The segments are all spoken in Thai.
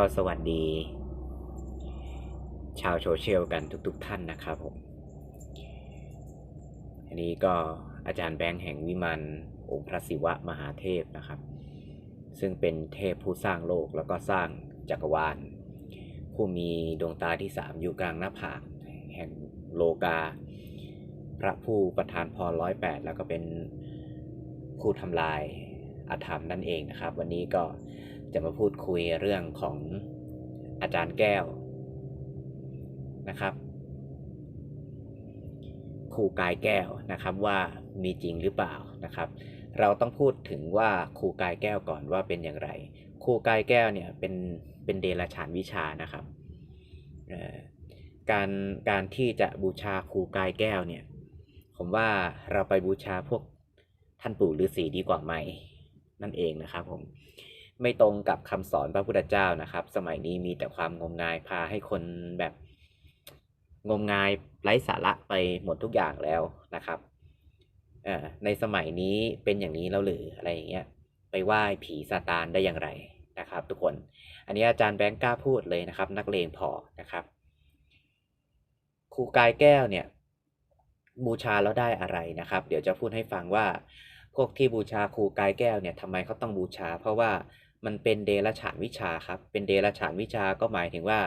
ก็สวัสดี ชาวโซเชียลกันทุกๆทท่านนะครับผม อันนี้ก็อาจารย์แบงค์แห่งวิมานองค์พระศิวะมหาเทพนะครับ ซึ่งเป็นเทพผู้สร้างโลกแล้วก็สร้างจักรวาล ผู้มีดวงตาที่สามอยู่กลางหน้าผากแห่งโลกา พระผู้ประทานพรร้อยแปดแล้วก็เป็นผู้ทำลายอาธรรมนั่นเองนะครับ วันนี้ก็ จะมาพูดคุยเรื่องของอาจารย์แก้วนะครับครูกายแก้วนะครับว่ามีจริงหรือเปล่านะครับ เราต้องพูดถึงว่าครูกายแก้วก่อนว่าเป็นอย่างไรครูกายแก้วเนี่ยเป็นเป็นเดรัจฉานวิชานะครับการการที่จะบูชาครูกายแก้วเนี่ยผมว่าเราไปบูชาพวกท่านปู่ฤาษีดีกว่าไหมนั่นเองนะครับผม ไม่ตรงกับคำสอนพระพุทธเจ้านะครับ สมัยนี้มีแต่ความงมงายพาให้คนแบบงมงายไร้สาระไปหมดทุกอย่างแล้วนะครับในสมัยนี้เป็นอย่างนี้แล้วหรืออะไรอย่างเงี้ยไปไหว้ผีซาตานได้อย่างไรนะครับ ทุกคน อันนี้อาจารย์แบงค์กล้าพูดเลยนะครับ นักเลงพอนะครับครูกายแก้วเนี่ยบูชาแล้วได้อะไรนะครับ เดี๋ยวจะพูดให้ฟังว่า พวกที่บูชาครูกายแก้วเนี่ยทำไมเขาต้องบูชา เพราะว่ามันเป็นเดรัจฉานวิชาครับ เป็นเดรัจฉานวิชาก็หมายถึงว่า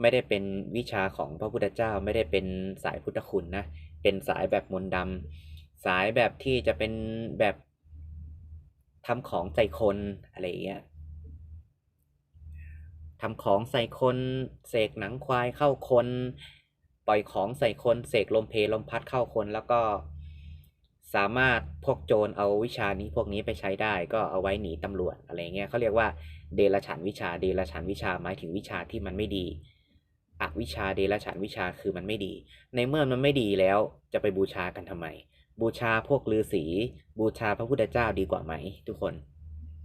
ไม่ได้เป็นวิชาของพระพุทธเจ้าไม่ได้เป็นสายพุทธคุณนะเป็นสายแบบมนต์ดำสายแบบที่จะเป็นแบบทำของใส่คนอะไรอย่างเงี้ยทำของใส่คนเสกหนังควายเข้าคน ปล่อยของใส่คนเสกลมเพลลมพัดเข้าคนแล้วก็ สามารถพวกโจรเอาวิชานี้พวกนี้ไปใช้ได้ก็เอาไว้หนีตำรวจอะไรเงี้ยเขาเรียกว่าเดรัจฉานวิชาเดรัจฉานวิชาหมายถึงวิชาที่มันไม่ดีอวิชาเดรัจฉานวิชาคือมันไม่ดี ในเมื่อมันไม่ดีแล้วจะไปบูชากันทำไม บูชาพวกฤาษีบูชาพระพุทธเจ้าดีกว่าไหม ทุกคน